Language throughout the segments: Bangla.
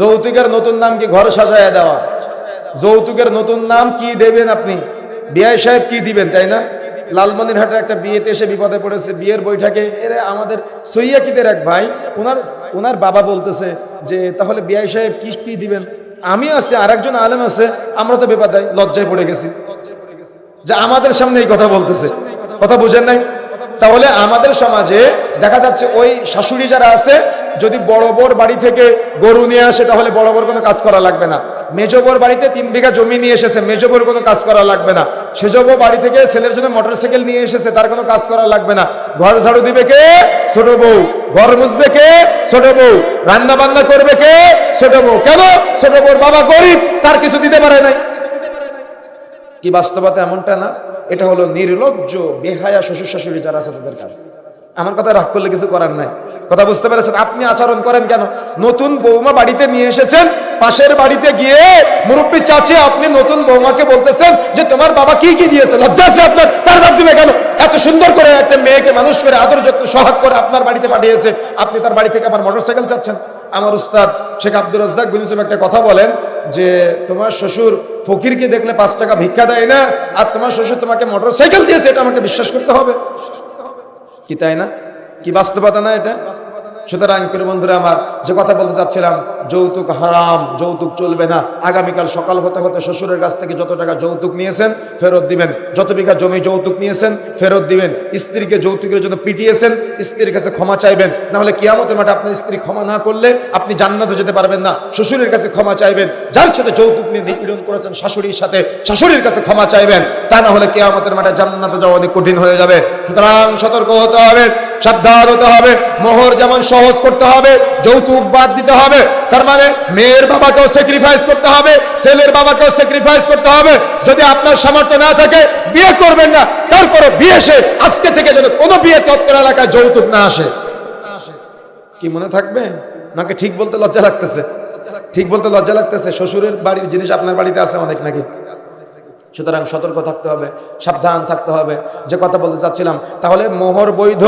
যৌতুকের নতুন নাম কি ঘর সাজায় দেওয়া? যৌতুকের নতুন নাম কি দেবেন আপনি? বিআই সাহেব কি দিবেন, তাই না? লালমনিরহাটে একটা বিয়েতে এসে বিপদে পড়েছে, বিয়ের বৈঠকে। এরে আমাদের সৈয়াকিদের এক ভাই ওনার ওনার বাবা বলতেছে যে, তাহলে বিআই সাহেব কি কি দিবেন? আমি আছি আর একজন আলেম আছে, আমরা তো বেপাদায় লজ্জায় পড়ে গেছি। যে আমাদের সামনে এই কথা বলতেছে। কথা বুঝেন নাই? তাহলে আমাদের সমাজে দেখা যাচ্ছে ওই শাশুড়ি যারা আছে, যদি বড় বড় বাড়ি থেকে গরু নিয়ে আসে, তাহলে বড় বড় কোনো কাজ করা লাগবে না। মেজবর বাড়িতে তিন বিঘা জমি নিয়ে এসেছে মেজবর কোনো কাজ করা লাগবে না। সেজব বাড়ি থেকে ছেলের জন্য মোটরসাইকেল নিয়ে এসেছে, তার কোনো কাজ করা লাগবে না। ঘর ঝাড়ু দিবে কে? ছোট বউ। ঘর মুছবে কে? ছোট বউ। রান্না বান্না করবে কে? ছোট বউ। কেন? ছোট বউর বাবা গরিব, তার কিছু দিতে পারে নাই। কি বাস্তবতা এমনটা না? এটা হলো নির্লজ্জ, বেহায়া শ্বশুর শাশুড়ি যারা আছে তাদের কাজ। আমার কথা রাগ করলে কিছু করার নাই। কথা বুঝতে পেরেছেন? আপনি আচরণ করেন কেন? নতুন বৌমা বাড়িতে নিয়ে এসেছেন, পাশের বাড়িতে গিয়ে মুরব্বী চাচি আপনি নতুন বৌমাকে বলতেছেন যে তোমার বাবা কি কি দিয়েছে? লজ্জা আছে আপনার? তার বাদ দিবে কেন? এত সুন্দর করে একটা মেয়েকে মানুষ করে, আদর যত্ন সোহাগ করে আপনার বাড়িতে পাঠিয়েছে। আপনি তার বাড়ি থেকে আবার মোটরসাইকেল চাচ্ছেন। আমার উস্তাদ শেখ আব্দুর রাজ্জাক বিন ইউসুফ একটা কথা বলেন যে, তোমার শ্বশুর ফকিরকে দেখলে পাঁচ টাকা ভিক্ষা দেয় না, আর তোমার শ্বশুর তোমাকে মোটর সাইকেল দিয়েছে এটা আমাকে বিশ্বাস করতে হবে। কি তাই না? কি বাস্তবতা না এটা? সুতরাং প্রিয় বন্ধুরা, আমার যে কথা বলতে চাচ্ছিলাম যৌতুক হারাম, যৌতুক চলবে না। আগামীকাল সকাল হতে হতে শ্বশুরের কাছ থেকে যত টাকা যৌতুক নিয়েছেন, ফেরত দিবেন। যত বিঘা জমি যৌতুক নিয়েছেন, ফেরত দিবেন। স্ত্রীকে যৌতুকের জন্য পিটিয়েছেন, স্ত্রীর কাছে ক্ষমা চাইবেন। না হলে কিয়ামতের মাঠে আপনার স্ত্রী ক্ষমা না করলে আপনি জান্নাতে যেতে পারবেন না। শ্বশুরের কাছে ক্ষমা চাইবেন। যার সাথে যৌতুক নিয়ে নিপীড়ন করেছেন শাশুড়ির সাথে, শাশুড়ির কাছে ক্ষমা চাইবেন। তা না হলে কিয়ামতের মাঠে জান্নাতে যাওয়া অনেক কঠিন হয়ে যাবে। সুতরাং সতর্ক হতে হবে, সাবধান হতে হবে, মোহর যেমন সহজ করতে হবে, যৌতুক বাদ দিতে হবে। তার মানে মেয়ের বাবাকেও স্যাক্রিফাইস করতে হবে, ছেলের বাবাকেও স্যাক্রিফাইস করতে হবে। যদি আপনার সামর্থ্য না থাকে, বিয়ে করবেন না। তারপরে বিয়ে সে আজকে থেকে যেন কোনো বিয়ে তৎকাল এলাকায় যৌতুক না আসে। কি মনে থাকবে? নাকি ঠিক বলতে লজ্জা লাগতেছে? ঠিক বলতে লজ্জা লাগতেছে? শ্বশুরের বাড়ির জিনিস আপনার বাড়িতে আছে অনেক নাকি? সুতরাং সতর্ক থাকতে হবে, সাবধান থাকতে হবে। যে কথা বলতে চাচ্ছিলাম, তাহলে মোহর বৈধ,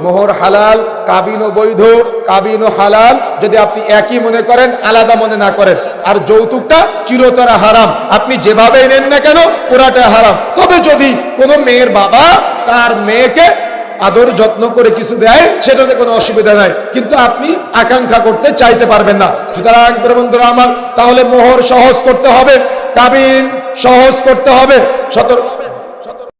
মোহর হালাল, কাবিনও বৈধ, কাবিনও হালাল। যদি আপনি একই মনে করেন, আলাদা মনে না করেন। আর যৌতুকটা চিরতরা হারাম। আপনি যেভাবেই নেন না কেন, পুরাটা হারাম। তবে যদি কোনো মেয়ের বাবা তার মেয়েকে আদর যত্ন করে কিছু দেয়, সেটাতে কোনো অসুবিধা নাই। কিন্তু আপনি আকাঙ্ক্ষা করতে চাইতে পারবেন না। সুতরাং আমার, তাহলে মোহর সহজ করতে হবে। কাবিন সহজ করতে হবে। সতর্ক